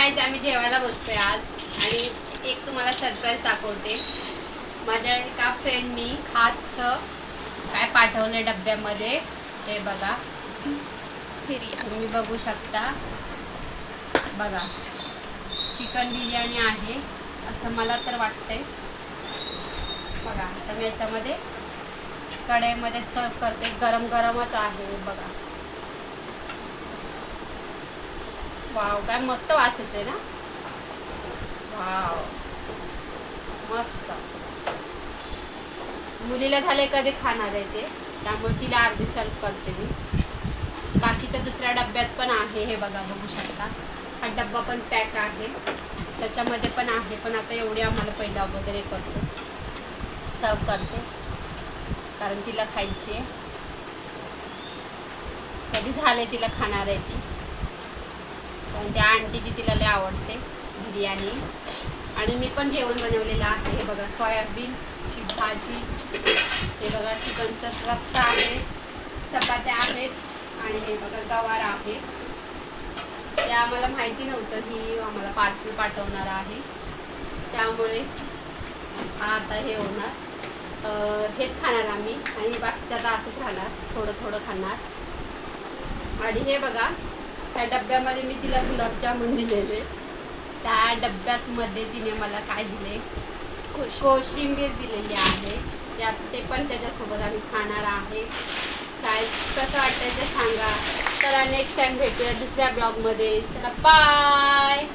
काय आम्ही जेवायला बसतोय आज. आणि एक तुम्हाला सरप्राईज दाखवते. माझ्या एका फ्रेंडनी खास काय पाठवलं डब्यामध्ये ते बघा. तुम्ही बघू शकता. बघा. चिकन बिर्याणी आहे असं मला तर वाटतंय. बघा तर मी याच्यामध्ये कढईमध्ये सर्व करते. गरम गरमच आहे बघा. वाव काय मस्त वास येते ना? वाव मस्त. मुलीला झाले कधी खाणार आहे ते? त्यामुळे तिला अर्धी सर्व करते मी. बाकीच्या दुसऱ्या डब्यात पण आहे हे बघा बघू शकता. हा डब्बा पण पॅक आहे. त्याच्यामध्ये पण आहे पण आता एवढी आम्हाला पहिला अगोदर हे करतो. सर्व करते. कारण तिला खायची आहे. कधी झाले तिला खाणार आहे ती? आणि त्या आंटीची तिला लय आवडते बिर्याणी. आणि मी पण जेवण बनवलेलं आहे. हे बघा सोयाबीनची भाजी. हे बघा चिकनचं रस्ता आहे चपात्या आहेत आणि हे बघा गवार आहे. ते आम्हाला माहिती नव्हतं की आम्हाला पार्सल पाठवणार आहे. त्यामुळे आता हे होणार. हेच खाणार आम्ही आणि बाकीचं आता असंच राहणार. थोडं थोडं खाणार. आणि हे बघा त्या डब्यामध्ये मी तिला गुलाबजामुन दिलेले. त्या डब्यामध्ये तिने मला काय दिले? कोशिंबीर. दिलेली आहे. त्यात ते पण त्याच्यासोबत आम्ही खाणार आहे. काय कसं वाटतं ते सांगा. चला नेक्स्ट टाइम भेटूया दुसऱ्या ब्लॉगमध्ये चला बाय